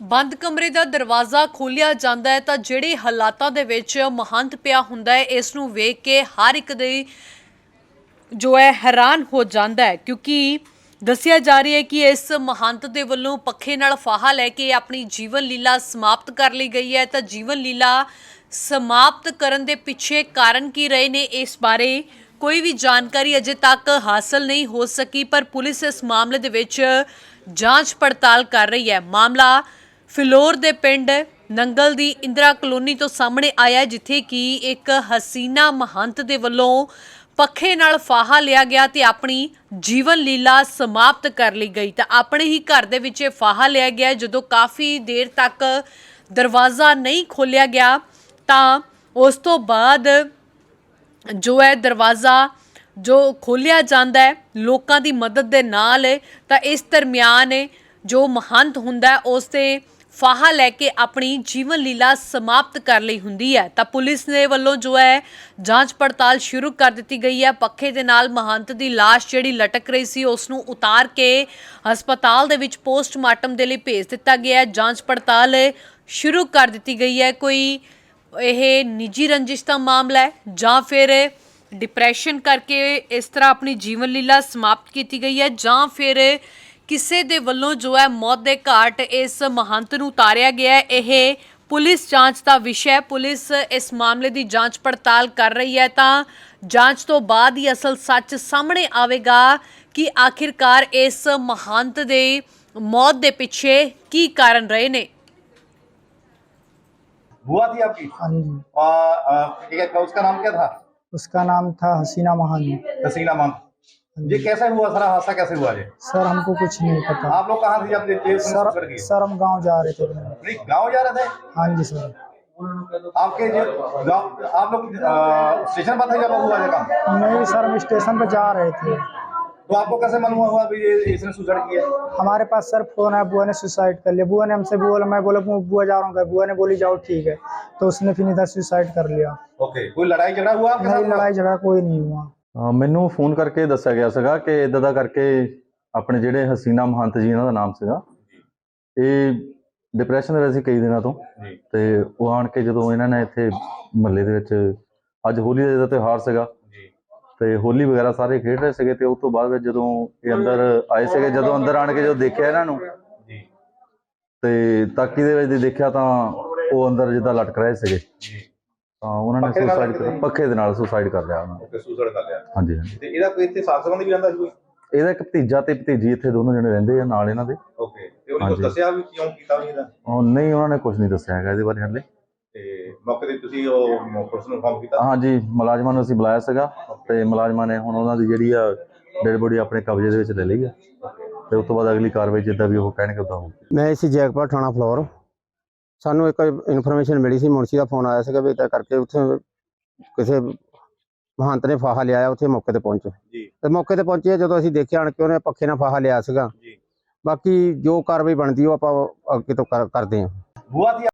ਬੰਦ ਕਮਰੇ ਦਾ ਦਰਵਾਜ਼ਾ ਖੋਲ੍ਹਿਆ ਜਾਂਦਾ ਹੈ ਤਾਂ ਜਿਹੜੇ ਹਾਲਾਤਾਂ ਦੇ ਵਿੱਚ ਮਹੰਤ ਪਿਆ ਹੁੰਦਾ ਹੈ, ਇਸ ਨੂੰ ਵੇਖ ਕੇ ਹਰ ਇੱਕ ਦੇ ਜੋ ਹੈ ਹੈਰਾਨ ਹੋ ਜਾਂਦਾ ਹੈ, ਕਿਉਂਕਿ ਦੱਸਿਆ ਜਾ ਰਿਹਾ ਹੈ ਕਿ ਇਸ ਮਹੰਤ ਦੇ ਵੱਲੋਂ ਪੱਖੇ ਨਾਲ ਫਾਹਾ ਲੈ ਕੇ ਆਪਣੀ ਜੀਵਨ ਲੀਲਾ ਸਮਾਪਤ ਕਰ ਲਈ ਗਈ ਹੈ। ਤਾਂ ਜੀਵਨ ਲੀਲਾ ਸਮਾਪਤ ਕਰਨ ਦੇ ਪਿੱਛੇ ਕਾਰਨ ਕੀ ਰਹੇ ਨੇ, ਇਸ ਬਾਰੇ ਕੋਈ ਵੀ ਜਾਣਕਾਰੀ ਅਜੇ ਤੱਕ ਹਾਸਲ ਨਹੀਂ ਹੋ ਸਕੀ, ਪਰ ਪੁਲਿਸ ਇਸ ਮਾਮਲੇ ਦੇ ਵਿੱਚ ਜਾਂਚ ਪੜਤਾਲ ਕਰ ਰਹੀ ਹੈ। ਮਾਮਲਾ ਫਿਲੌਰ ਦੇ ਪਿੰਡ ਨੰਗਲ ਦੀ ਇੰਦਰਾ ਕਲੋਨੀ ਤੋਂ ਸਾਹਮਣੇ ਆਇਆ ਜਿੱਥੇ ਕਿ ਇੱਕ ਹਸੀਨਾ ਮਹੰਤ ਦੇ ਵੱਲੋਂ ਪੱਖੇ ਨਾਲ ਫਾਹਾ ਲਿਆ ਗਿਆ ਤੇ ਆਪਣੀ ਜੀਵਨ ਲੀਲਾ ਸਮਾਪਤ ਕਰ ਲਈ ਗਈ। ਤਾਂ ਆਪਣੇ ਹੀ ਘਰ ਦੇ ਵਿੱਚ ਇਹ ਫਾਹਾ ਲਿਆ ਗਿਆ ਜਦੋਂ ਕਾਫੀ ਦੇਰ ਤੱਕ ਦਰਵਾਜ਼ਾ ਨਹੀਂ ਖੋਲ੍ਹਿਆ ਗਿਆ, ਤਾਂ ਉਸ ਤੋਂ ਬਾਅਦ ਜੋ ਹੈ ਦਰਵਾਜ਼ਾ ਜੋ ਖੋਲ੍ਹਿਆ ਜਾਂਦਾ ਹੈ, ਲੋਕਾਂ ਦੀ ਮਦਦ ਦੇ ਨਾਲ, ਤਾਂ ਇਸ ਦਰਮਿਆਨ ਜੋ ਮਹੰਤ ਹੁੰਦਾ ਉਸ ਤੇ ਫਾਹਾ ਲੈ ਕੇ ਆਪਣੀ ਜੀਵਨ ਲੀਲਾ ਸਮਾਪਤ ਕਰ ਲਈ ਹੁੰਦੀ ਹੈ। ਤਾਂ ਪੁਲਿਸ ਨੇ ਵੱਲੋਂ ਜੋ ਹੈ, ਜਾਂਚ ਪੜਤਾਲ ਸ਼ੁਰੂ ਕਰ ਦਿੱਤੀ ਗਈ ਹੈ। ਪੱਖੇ ਦੇ ਨਾਲ ਮਹੰਤ ਦੀ ਲਾਸ਼ ਜਿਹੜੀ ਲਟਕ ਰਹੀ ਸੀ, ਉਸ ਨੂੰ ਉਤਾਰ ਕੇ ਹਸਪਤਾਲ ਦੇ ਵਿੱਚ ਪੋਸਟਮਾਰਟਮ ਦੇ ਲਈ ਭੇਜ ਦਿੱਤਾ ਗਿਆ ਹੈ। ਜਾਂਚ ਪੜਤਾਲ ਸ਼ੁਰੂ ਕਰ ਦਿੱਤੀ ਗਈ ਹੈ। ਕੋਈ ਇਹ ਨਿੱਜੀ ਰੰਜਿਸ਼ ਦਾ ਮਾਮਲਾ ਹੈ ਜਾਂ ਫਿਰ ਡਿਪਰੈਸ਼ਨ ਕਰਕੇ ਇਸ ਤਰ੍ਹਾਂ ਆਪਣੀ ਜੀਵਨ ਲੀਲਾ ਸਮਾਪਤ ਕੀਤੀ ਗਈ ਹੈ ਜਾਂ ਫਿਰ ਕਿਸੇ ਦੇ ਵੱਲੋਂ ਜੋ ਹੈ ਮੌਤ ਦੇ ਘਾਟ ਇਸ ਮਹੰਤ ਨੂੰ ਉਤਾਰਿਆ ਗਿਆ ਹੈ ਇਹ ਪੁਲਿਸ ਜਾਂਚ ਦਾ ਵਿਸ਼ਾ ਹੈ ਪੁਲਿਸ ਇਸ ਮਾਮਲੇ ਦੀ ਜਾਂਚ ਪੜਤਾਲ ਕਰ ਰਹੀ ਹੈ ਤਾਂ ਜਾਂਚ ਤੋਂ ਬਾਅਦ ਹੀ ਅਸਲ ਸੱਚ ਸਾਹਮਣੇ ਆਵੇਗਾ ਕਿ ਆਖਿਰਕਾਰ ਇਸ ਮਹੰਤ ਦੇ ਮੌਤ ਦੇ ਪਿੱਛੇ ਕੀ ਕਾਰਨ ਰਹੇ ਨੇ बुआ थी आपकी हाँ जी आ, आ, ठीक है उसका नाम क्या था उसका नाम था हसीना महान हसीना मान ये कैसे हुआ सारा? हादसा कैसे हुआ ये? सर हमको कुछ नहीं पता। आप लोग कहाँ थे जब ये सर सर हम गाँव जा रहे थे नहीं गाँव जा रहे थे? हाँ जी सर। आपके जो आप लोग स्टेशन पर थे जब हुआ ये काम? नहीं सर हम स्टेशन पर जा रहे थे। तो आपको कैसे मालूम हुआ भी ये इसने सुसाइड किया? हमारे पास सर फ़ोन है बुआ ने सुसाइड कर लिया। बुआ ने हमसे बोला मैं बोला बुआ जा रहा हूँ बुआ ने बोली जाओ ठीक है। तो उसने फिर इधर सुसाइड कर लिया। ओके कोई लड़ाई झगड़ा हुआ आपके नहीं लड़ाई झगड़ा कोई नहीं हुआ। ਮੈਨੂੰ ਫੋਨ ਕਰਕੇ ਦੱਸਿਆ ਗਿਆ ਸੀਗਾ ਕਿ ਇਦਾਂ ਦਾ ਕਰਕੇ ਆਪਣੇ ਜਿਹੜੇ ਹਸੀਨਾ ਮਹੰਤ ਜੀ ਇਹਨਾਂ ਦਾ ਨਾਮ ਸੀਗਾ ਇਹ ਡਿਪਰੈਸ਼ਨ ਦੇ ਵਿੱਚ ਸੀ ਕਈ ਦਿਨਾਂ ਤੋਂ ਤੇ ਉਹ ਆਣ ਕੇ ਜਦੋਂ ਇਹਨਾਂ ਨੇ ਇੱਥੇ ਮਹੱਲੇ ਦੇ ਵਿੱਚ ਅੱਜ ਹੋਲੀ ਦਾ ਤਿਉਹਾਰ ਸੀਗਾ ਤੇ ਹੋਲੀ ਵਗੈਰਾ ਸਾਰੇ ਖੇਡ ਰਹੇ ਸੀਗੇ ਤੇ ਉਸ ਤੋਂ ਬਾਅਦ ਜਦੋਂ ਇਹ ਅੰਦਰ ਆਏ ਸੀਗੇ ਜਦੋਂ ਅੰਦਰ ਆਣ ਕੇ ਜਦੋਂ ਦੇਖਿਆ ਇਹਨਾਂ ਨੂੰ ਜੀ। ਤੇ ਤਾਕੀ ਦੇ ਵਿੱਚ ਦੇਖਿਆ ਤਾਂ ਉਹ ਅੰਦਰ ਜਿੱਦਾਂ ਲਟਕ ਰਹੇ ਸੀਗੇ। ਜੀ। ਤਾਂ ਉਹਨਾਂ ਨੇ ਪੱਖੇ ਦੇ ਨਾਲ ਸੁਸਾਈਡ? ਪੱਖੇ ਦੇ ਨਾਲ ਸੁਸਾਈਡ ਕਰ ਲਿਆ ਉਹਨਾਂ ਨੇ। ਓਕੇ ਸੁਸਾਈਡ ਕਰ ਲਿਆ। ਹਾਂਜੀ ਹਾਂਜੀ। ਤੇ ਇਹਦਾ ਕੋਈ ਇੱਥੇ ਸਾਥ ਸੰਬੰਧ ਵੀ ਰਹਿੰਦਾ ਸੀ ਕੋਈ? ਇਹਦਾ ਇੱਕ ਭਤੀਜਾ ਤੇ ਭਤੀਜੀ ਇੱਥੇ ਦੋਨੋਂ ਜਣੇ ਰਹਿੰਦੇ ਆ ਨਾਲ ਇਹਨਾਂ ਦੇ। ਓਕੇ ਤੇ ਉਹਨੇ ਕੁਝ ਹਾਂਜੀ। ਦੱਸਿਆ ਵੀ ਕਿਉਂ ਕੀਤਾ ਵੀ ਇਹਦਾ? ਉਹ ਨਹੀਂ ਉਹਨਾਂ ਨੇ ਕੁਝ ਨਹੀਂ ਦੱਸਿਆ ਹੈਗਾ ਇਹਦੇ ਬਾਰੇ ਹਾਲੇ। ਤੇ ਮੌਕੇ ਤੇ ਤੁਸੀਂ ਉਹ ਪੁਲਿਸ ਨੂੰ ਇਨਫਾਰਮ ਕੀਤਾ? ਹਾਂਜੀ ਮੁਲਾਜ਼ਮਾਂ ਨੂੰ ਅਸੀਂ ਬੁਲਾਇਆ ਸੀਗਾ ਤੇ ਮੁਲਾਜ਼ਮਾਂ ਨੇ ਹੁਣ ਉਹਨਾਂ ਦੀ ਜਿਹੜੀ ਆ ਡੈਡ ਬੋਡੀ ਆਪਣੇ ਕਬਜ਼ੇ ਦੇ ਵਿੱਚ ਲੈ ਲਈ ਆ। ਤੇ ਉਸ ਤੋਂ ਬਾਅਦ ਅਗਲੀ ਕਾਰਵਾਈ ਜਿੱਦਾਂ ਵੀ ਉਹ ਕਹਿਣਗੇ ਉਦਾਂ ਹੋਊਗੀ। ਮੈਂ ਇਸੇ ਜੈਕਪਾਲ ਥਾਣਾ ਫਲੋਰ। ਸਾਨੂੰ ਇੱਕ ਇਨਫੋਰਮੇਸ਼ਨ ਮਿਲੀ ਸੀ ਮੁਨਸੀ ਦਾ ਫੋਨ ਆਇਆ ਸੀਗਾ ਵੀ ਤਾਂ ਕਰਕੇ ਉੱਥੇ ਕਿਸੇ ਮਹੰਤ ਨੇ ਫਾਹਾ ਲਿਆ ਉੱਥੇ ਮੌਕੇ ਤੇ ਪਹੁੰਚੇ। ਤੇ ਮੌਕੇ ਤੇ ਪਹੁੰਚੇ ਜਦੋਂ ਅਸੀਂ ਦੇਖਿਆ ਆਣ ਕੇ ਉਹਨੇ ਪੱਖੇ ਨਾਲ ਫਾਹਾ ਲਿਆ ਸੀਗਾ। ਬਾਕੀ ਜੋ ਕਾਰਵਾਈ ਬਣਦੀ ਉਹ ਆਪਾਂ ਅੱਗੇ ਤੋਂ ਕਰਦੇ ਹਾਂ। ਬੁਆ ਦੀ